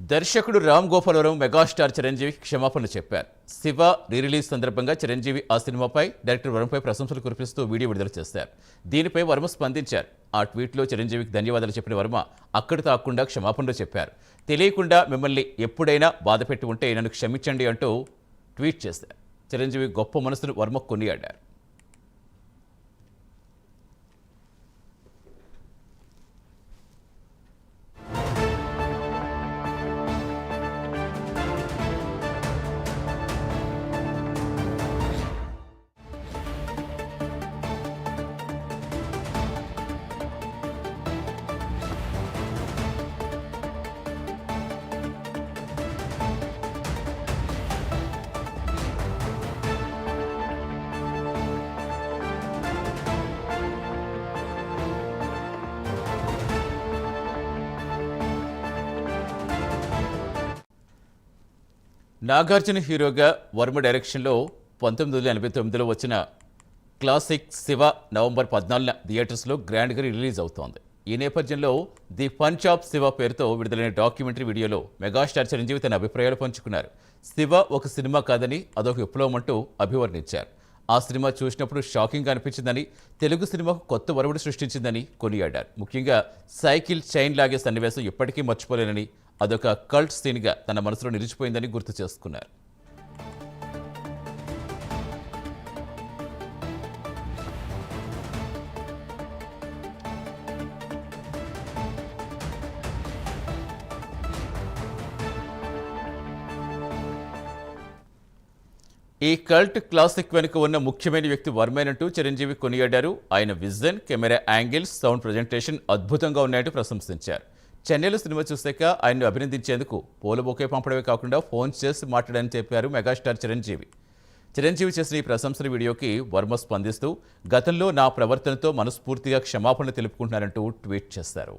దర్శకుడు రామ్ గోపాలవరం మెగాస్టార్ చిరంజీవి క్షమాపణలు చెప్పారు. శివ రిలీజ్ సందర్భంగా చిరంజీవి ఆ సినిమాపై డైరెక్టర్ వరుణ్పై ప్రశంసలు కురిపిస్తూ వీడియో విడుదల చేశారు. దీనిపై వర్మ స్పందించారు. ఆ ట్వీట్లో చిరంజీవికి ధన్యవాదాలు చెప్పిన వర్మ అక్కడ తాకుండా క్షమాపణలు చెప్పారు. తెలియకుండా మిమ్మల్ని ఎప్పుడైనా బాధపెట్టి ఉంటే నన్ను క్షమించండి అంటూ ట్వీట్ చేశారు. చిరంజీవి గొప్ప మనసును వర్మ కొనియాడారు. నాగార్జున హీరోగా వర్మ డైరెక్షన్లో పంతొమ్మిది వందల ఎనభై తొమ్మిదిలో వచ్చిన క్లాసిక్ శివ నవంబర్ పద్నాలుగున థియేటర్స్లో గ్రాండ్గా రిలీజ్ అవుతోంది. ఈ నేపథ్యంలో ది పంచ్ ఆఫ్ శివ పేరుతో విడుదలైన డాక్యుమెంటరీ వీడియోలో మెగాస్టార్ చిరంజీవి తన అభిప్రాయాలు పంచుకున్నారు. శివ ఒక సినిమా కాదని అదొక విప్లవం అంటూ అభివర్ణించారు. ఆ సినిమా చూసినప్పుడు షాకింగ్గా అనిపించిందని తెలుగు సినిమాకు కొత్త వరవుడు సృష్టించిందని కొనియాడారు. ముఖ్యంగా సైకిల్ చైన్ లాగే సన్నివేశం ఎప్పటికీ మర్చిపోలేనని అదొక కల్ట్ సీన్గా తన మనసులో నిలిచిపోయిందని గుర్తు చేసుకున్నారు. ఈ కల్ట్ క్లాసిక్ వెనుక ఉన్న ముఖ్యమైన వ్యక్తి వర్మేనంటూ చిరంజీవి కొనియాడారు. ఆయన vision camera angles sound presentation అద్భుతంగా ఉన్నాయంటూ ప్రశంసించారు. చెన్నైలో సినిమా చూశాక ఆయన్ను అభినందించేందుకు పూల బొకే పంపడమే కాకుండా ఫోన్ చేసి మాట్లాడని చెప్పారు మెగాస్టార్ చిరంజీవి. చిరంజీవి చేసిన ఈ ప్రశంసల వీడియోకి వర్మ స్పందిస్తూ గతంలో నా ప్రవర్తనతో మనస్ఫూర్తిగా క్షమాపణలు తెలుపుకుంటున్నారంటూ ట్వీట్ చేశారు.